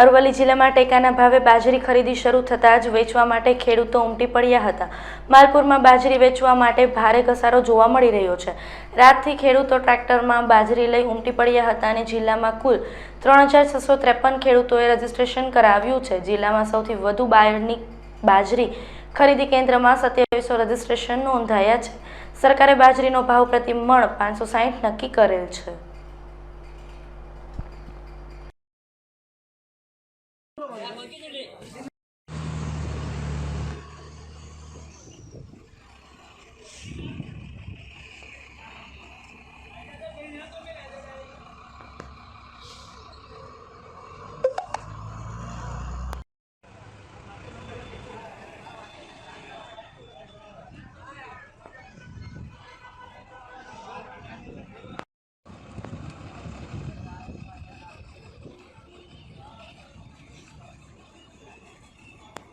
અરવલ્લી જિલ્લામાં ટેકાના ભાવે બાજરી ખરીદી શરૂ થતાં જ વેચવા માટે ખેડૂતો ઉમટી પડ્યા હતા. માલપુરમાં બાજરી વેચવા માટે ભારે ઘસારો જોવા મળી રહ્યો છે. રાતથી ખેડૂતો ટ્રેક્ટરમાં બાજરી લઈ ઉમટી પડ્યા હતા અને જિલ્લામાં કુલ ત્રણ હજાર છસો ત્રેપન ખેડૂતોએ રજીસ્ટ્રેશન કરાવ્યું છે. જિલ્લામાં સૌથી વધુ બાયરની બાજરી ખરીદી કેન્દ્રમાં સત્યાવીસો રજીસ્ટ્રેશન નોંધાયા છે. સરકારે બાજરીનો ભાવ પ્રતિ મણ પાંચસો સાહીઠ નક્કી કરેલ છે. やばいけどね。